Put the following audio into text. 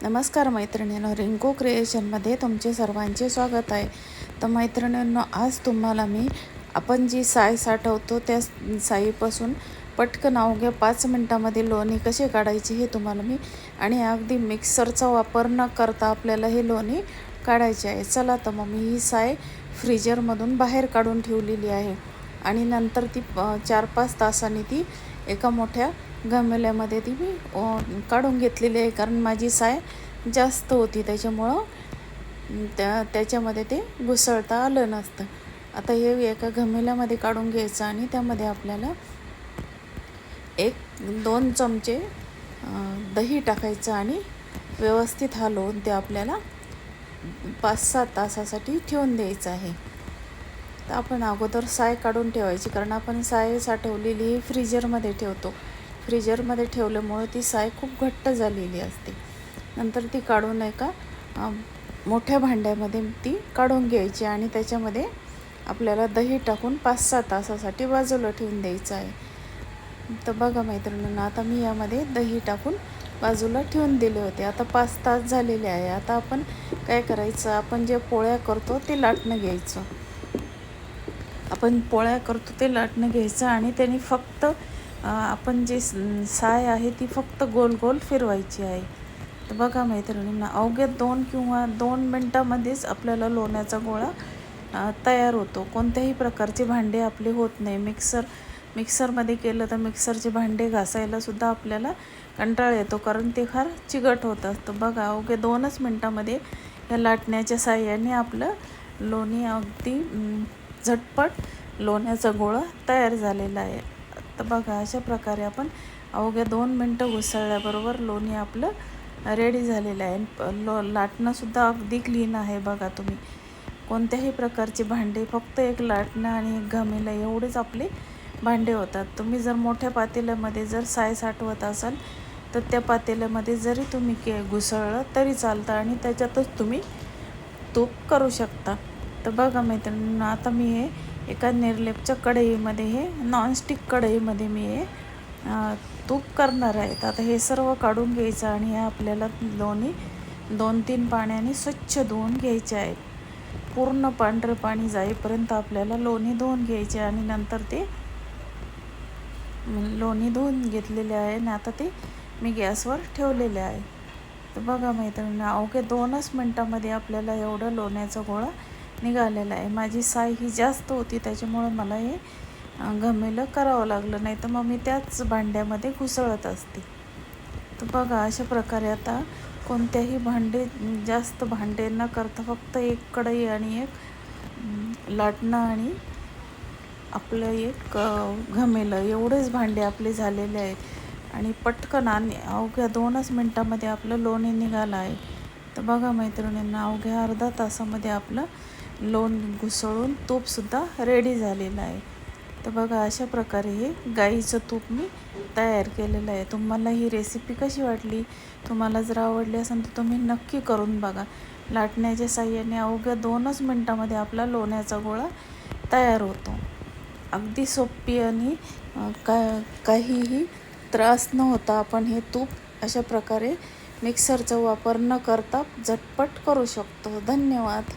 नमस्कार मैत्रिणींनो रिंकू क्रिएशनमध्ये तुमचे सर्वांचे स्वागत आहे. तर मैत्रिणींनो आज तुम्हाला मी आपण जी साय साठवतो त्या साईपासून पटकन अवघ्या पाच मिनटामध्ये लोणी कशी काढायची हे तुम्हाला मी आणि अगदी मिक्सरचा वापर न करता आपल्याला हे लोणी काढायचे आहे. चला तर मग मी ही साय फ्रीजरमधून बाहेर काढून ठेवलेली आहे आणि नंतर ती चार पाच तासांनी ती एका मोठ्या गमल्यामध्ये ती मी काढून घेतलेली आहे. कारण माझी साय जास्त होती त्याच्यामुळं त्या त्याच्यामध्ये ते घुसळता आलं नसतं. आता हे एका घमेल्यामध्ये काढून घ्यायचं आणि त्यामध्ये आपल्याला एक दोन चमचे दही टाकायचं आणि व्यवस्थित हलवून ते आपल्याला पाच सात तासासाठी ठेवून द्यायचं आहे. तर आपण अगोदर साय काढून ठेवायची. कारण आपण साय साठवलेली फ्रीजरमध्ये ठेवतो. फ्रीजरमध्ये ठेवल्यामुळं ती साय खूप घट्ट झालेली असते. नंतर ती काढून एका मोठ्या भांड्यामध्ये ती काढून घ्यायची आणि त्याच्यामध्ये आपल्याला दही टाकून पाच सहा तासासाठी बाजूला ठेवून द्यायचं आहे. तर बघा मैत्रिणींना आता मी यामध्ये दही टाकून बाजूला ठेवून दिले होते. आता पाच तास झालेले आहे. आता आपण काय करायचं? आपण जे पोळ्या करतो ते लाटणं घ्यायचं. आपण पोळ्या करतो ते लाटणं घ्यायचं आणि त्याने फक्त आपण जे साय आहे ती फक्त गोल गोल फिरवायची आहे. तर बघा मैत्रिणींना अवघ्या दोन किंवा दोन मिनटामध्येच आपल्याला लोण्याचा गोळा तयार होतो. कोणत्याही प्रकारचे भांडे आपले होत नाही. मिक्सर मिक्सरमध्ये केलं तर मिक्सरचे भांडे घासायलासुद्धा आपल्याला कंटाळ येतो कारण ते फार चिकट होत असतं. बघा अवघ्या दोनच मिनटामध्ये या लाटण्याच्या साह्याने आपलं लोणी अगदी झटपट लोण्याचा गोळा तयार झालेला आहे. तर बघा अशा प्रकारे आपण अवघ्या दोन मिनटं उसळल्याबरोबर लोणी आपलं रेडी झालेलं आहे. लो लाटणंसुद्धा अगदी क्लीन आहे बघा तुम्ही. कोणत्याही प्रकारचे भांडे फक्त एक लाटणं आणि एक घमेला एवढेच आपले भांडे होतात. तुम्ही जर मोठ्या पातेल्यामध्ये जर साय साठवत असाल तर त्या पातेल्यामध्ये जरी तुम्ही के घुसळलं तरी चालतं आणि त्याच्यातच तुम्ही तूप करू शकता. तर बघा मैत्रिणींनो आता मी हे एका निर्लेपच्या कढईमध्ये हे नॉनस्टिक कढईमध्ये मी हे तूप करणार आहे. तर आता हे सर्व काढून घ्यायचं आणि हे आपल्याला लोणी दोन तीन पाण्याने स्वच्छ धुवून घ्यायचे आहेत पूर्ण पांढरं पाणी जाईपर्यंत आपल्याला लोणी धुवून घ्यायचे आणि नंतर ते लोणी धुवून घेतलेले आहे आणि आता ते मी गॅसवर ठेवलेले आहे. तर बघा मैत्रिणी अवघ्या दोनच मिनटामध्ये आपल्याला एवढं लोण्याचा गोळा निघालेला आहे. माझी साय ही जास्त होती त्याच्यामुळं मला हे घमेलं करावं लागलं. नाही तर मग मी त्याच भांड्यामध्ये घुसळत असते. तर बघा अशा प्रकारे आता कोणत्याही भांडे जास्त भांडे न करता फक्त एक कढई आणि एक लाटणं आणि आपलं एक घमेलं. एवढेच भांडे आपले झालेले आहेत. आणि पटकन आणि अवघ्या दोनच मिनटामध्ये आपलं लोणी निघालं आहे. तर बघा मैत्रिणींना अवघ्या अर्धा तासामध्ये आपलं लोण घुसळून तूपसुद्धा रेडी झालेलं आहे. तर बघा अशा प्रकारे हे गाईचं तूप मी तयार केलेलं आहे. तुम्हाला ही रेसिपी कशी वाटली? तुम्हाला जर आवडली असेल तर तुम्ही नक्की करून बघा. लाटण्याच्या साह्याने अवघ्या दोनच मिनटामध्ये आपला लोण्याचा गोळा तयार होतो. अगदी सोपी आणि का काहीही त्रास न होता आपण हे तूप अशा प्रकारे मिक्सरचा वापर न करता झटपट करू शकतो. धन्यवाद.